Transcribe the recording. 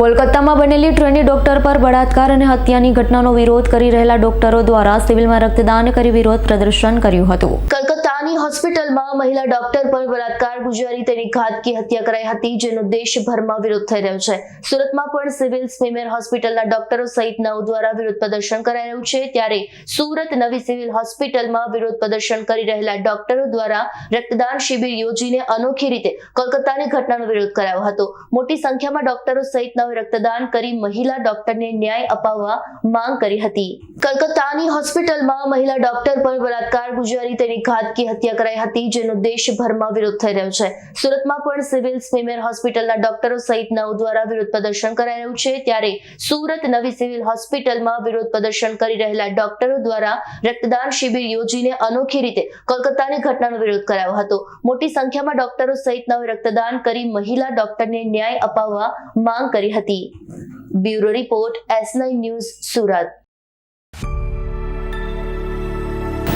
કોલકાતામાં બનેલી trainee doctor પર બળાત્કાર અને હત્યાની ઘટનાનો વિરોધ કરી રહેલા ડોક્ટરો દ્વારા સિવિલમાં રક્તદાન કરી વિરોધ પ્રદર્શન કર્યું હતું. કલકત્તાની હોસ્પિટલમાં મહિલા ડોક્ટર પર બળાત્કાર, ગુજારી તેની ઘાતકી હત્યા કરાઈ હતી, જેનો દેશભરમાં વિરોધ થઈ રહ્યો છે. સુરતમાં પણ સિવિલ સ્વીમેર હોસ્પિટલના ડોક્ટરો સહિત નવ દ્વારા વિરોધ પ્રદર્શન કરાઈ રહ્યું છે, ત્યારે સુરત નવી સિવિલ હોસ્પિટલમાં વિરોધ પ્રદર્શન કરી રહેલા ડોક્ટરો દ્વારા રક્તદાન શિબિર યોજીને અનોખી રીતે કોલકાતાની ઘટનાનો વિરોધ કરાયો હતો. મોટી સંખ્યામાં ડોક્ટરો સહિત નવે રક્તદાન કરી મહિલા ડોક્ટરને ન્યાય અપાવવા માંગ કરી હતી. કલકત્તાની હોસ્પિટલમાં મહિલા ડોક્ટર પર બળાત્કાર, ગુજારી તેની ઘાતકી હત્યા કરાઈ હતી, જેનો દેશભરમાં વિરોધ થઈ રહ્યો છે. સુરતમાં પણ સિવિલ સ્વિમેર હોસ્પિટલના ડોક્ટરો સહિત નવ દ્વારા વિરોધ પ્રદર્શન કરાઈ રહ્યું છે. ત્યારે સુરત નવી સિવિલ હોસ્પિટલમાં વિરોધ પ્રદર્શન કરી રહેલા ડોક્ટરો દ્વારા રક્તદાન શિબિર યોજીને અનોખી રીતે કોલકાતાની ઘટનાનો વિરોધ કરાયો હતો. મોટી સંખ્યામાં ડોક્ટરો સહિત નવે રક્તદાન કરી મહિલા ડોક્ટરને ન્યાય અપાવવા માંગ કરી હતી. Bureau report S news Surat.